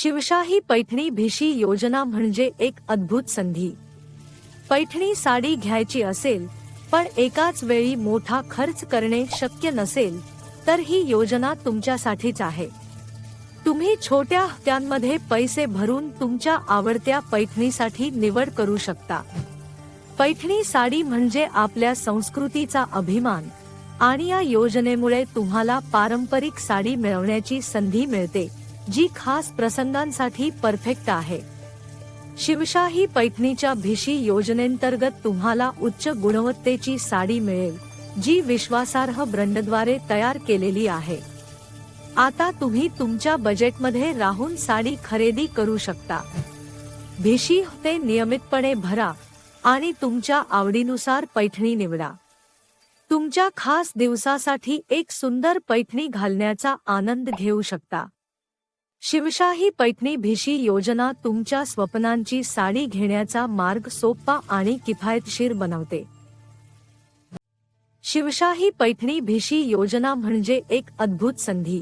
शिवशाही पैठणी भिशी योजना म्हणजे एक अद्भुत संधी. पैठणी साडी घ्यायची असेल पण एकाच वेळी मोठा खर्च करणे शक्य नसेल तर ही योजना तुमच्यासाठीच आहे. तुम्ही छोट्या हप्त्यांमध्ये पैसे भरून तुमच्या आवडत्या पैठणीसाठी निवड करू शकता. पैठणी साडी म्हणजे आपल्या संस्कृतीचा अभिमान आणि या योजनेमुळे तुम्हाला पारंपरिक साडी मिळवण्याची संधी मिळते. जी खास प्रसंगांसाठी परफेक्ट आहे. शिवशाही पैठणीच्या भिशी योजनेंतर्गत तुम्हाला उच्च गुणवत्तेची साडी मिळेल जी विश्वासार्ह ब्रँडद्वारे तयार केलेली आहे. आता तुम्ही तुमच्या बजेटमध्ये राहून साडी खरेदी करू शकता. भिशी ते नियमितपणे भरा आणि तुमच्या आवडीनुसार पैठणी निवडा. तुमच्या खास दिवसासाठी एक सुंदर पैठणी घालण्याचा आनंद घेऊ शकता. शिवशाही पैठणी भिशी योजना तुमच्या स्वप्नांची साडी घेण्याचा मार्ग सोपा आणि किफायतशीर बनवते. शिवशाही पैठणी भिशी योजना म्हणजे एक अद्भुत संधी.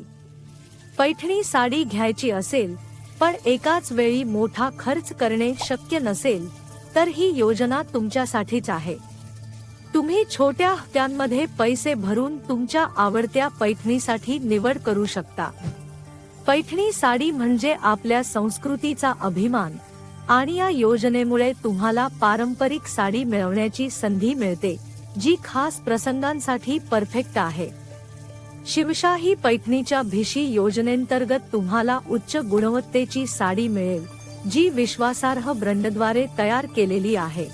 पैठणी साडी घ्यायची असेल पण एकाच वेळी मोठा खर्च करणे शक्य नसेल तर ही योजना तुमच्यासाठीच आहे. तुम्ही छोट्या हप्त्यांमध्ये पैसे भरून तुमच्या आवडत्या पैठणीसाठी निवड करू शकता. पैठणी साडी म्हणजे आपल्या संस्कृतीचा अभिमान आणि या योजनेमुळे तुम्हाला पारंपरिक साडी मिळवण्याची संधी मिळते जी खास प्रसंगांसाठी परफेक्ट आहे. शिवशाही पैठणीच्या भिशी योजनेंतर्गत तुम्हाला उच्च गुणवत्तेची साडी मिळेल जी विश्वासार्ह ब्रँडद्वारे तयार केलेली आहे.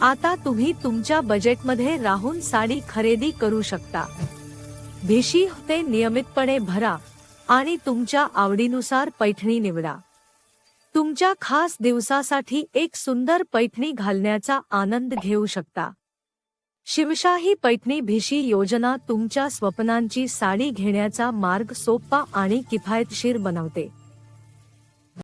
आता तुम्ही तुमच्या बजेटमध्ये राहून साडी खरेदी करू शकता. भिशी ते नियमितपणे भरा आणि तुमच्या आवडीनुसार पैठणी निवडा. तुमच्या खास दिवसासाठी एक सुंदर पैठणी घालण्याचा आनंद घेऊ शकता. शिवशाही पैठणी भिशी योजना तुमच्या स्वप्नांची साडी घेण्याचा मार्ग सोपा आणि किफायतशीर बनवते.